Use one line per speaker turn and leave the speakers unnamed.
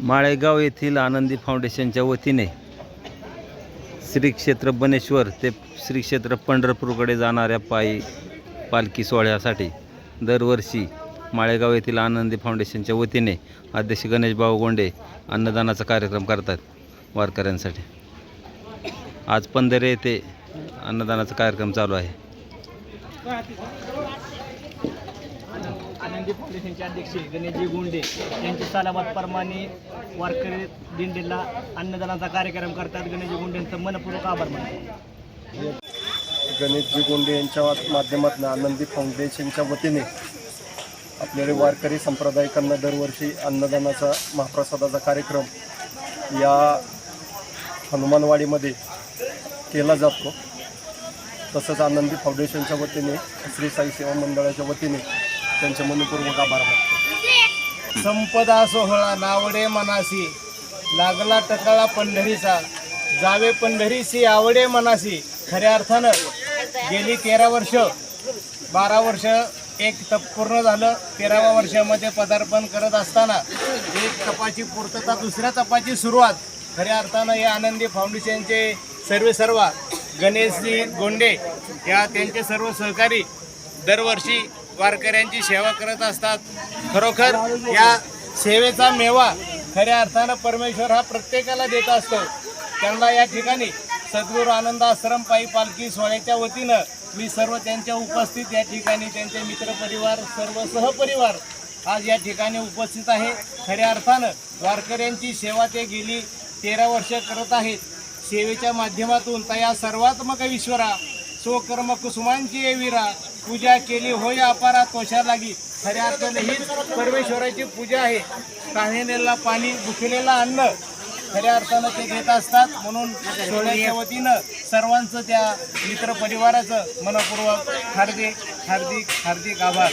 माळेगाव येथील आनंदी फाउंडेशनच्या वतीने श्री क्षेत्र बनेश्वर ते श्री क्षेत्र पंढरपूरकडे जाणाऱ्या पायी पालखी सोहळ्यासाठी दरवर्षी माळेगाव येथील आनंदी फाउंडेशनच्या वतीने अध्यक्ष गणेश भाऊ गोंडे अन्नदानाचा कार्यक्रम करतात वारकऱ्यांसाठी. आज पंधरे येथे अन्नदानाचा कार्यक्रम चालू आहे.
आनंदी फाउंडेशनचे अध्यक्ष गणेशजी गुंडे यांच्या सालाबादप्रमाणे वारकरी दिंडीला अन्नदानाचा कार्यक्रम करतात. गणेशजी गुंडेंचं मनपूर्वक आभार मानतो.
गणेशजी गोंडे यांच्या माध्यमातून आनंदी फाउंडेशनच्या वतीने आपल्याला वारकरी संप्रदायिकांना दरवर्षी अन्नदानाचा महाप्रसादाचा कार्यक्रम या हनुमानवाडीमध्ये केला जातो. तसंच आनंदी फाउंडेशनच्या वतीने श्री साई सेवा मंडळाच्या वतीने त्यांचे मनपूर्वक आभार मानतो.
संपदा सोहळा नावडे मनासी लागला टकाळा पंढरीचा जावे पंढरीसी आवडे मनासी खऱ्या अर्थानं गेली तेरा वर्ष. बारा वर्ष एक तप पूर्ण झालं तेराव्या वर्षामध्ये पदार्पण करत असताना एक तपाची पूर्तता दुसऱ्या तपाची सुरुवात. खऱ्या अर्थानं या आनंदी फाउंडेशनचे सर्वे सर्वा गणेशजी गोंडे या त्यांचे सर्व सहकारी दरवर्षी वारकऱ्यांची सेवा करत असतात. खरोखर या सेवेचा मेवा खऱ्या अर्थानं परमेश्वर हा प्रत्येकाला देत असतो. त्यांना या ठिकाणी सद्गुरू आनंद आश्रम पायी पालखी सोहळ्याच्या वतीनं मी सर्व त्यांच्या उपस्थित या ठिकाणी त्यांचे मित्रपरिवार सर्व सहपरिवार आज या ठिकाणी उपस्थित आहे. खऱ्या अर्थानं वारकऱ्यांची सेवा ते गेली तेरा वर्ष करत आहेत. सेवेच्या माध्यमातून तया सर्वात्मक ईश्वरा स्वकर्म कुसुमांची एवीरा वीरा पूजा केली होय अपारा तोशा लागी. खऱ्या अर्थाने हीच परमेश्वराची पूजा आहे. काढलेला पाणी भुकलेलं अन्न खऱ्या अर्थानं ते घेत असतात. म्हणून सोहळ्याच्या वतीनं सर्वांचं त्या मित्रपरिवाराचं मनपूर्वक हार्दिक हार्दिक हार्दिक आभार.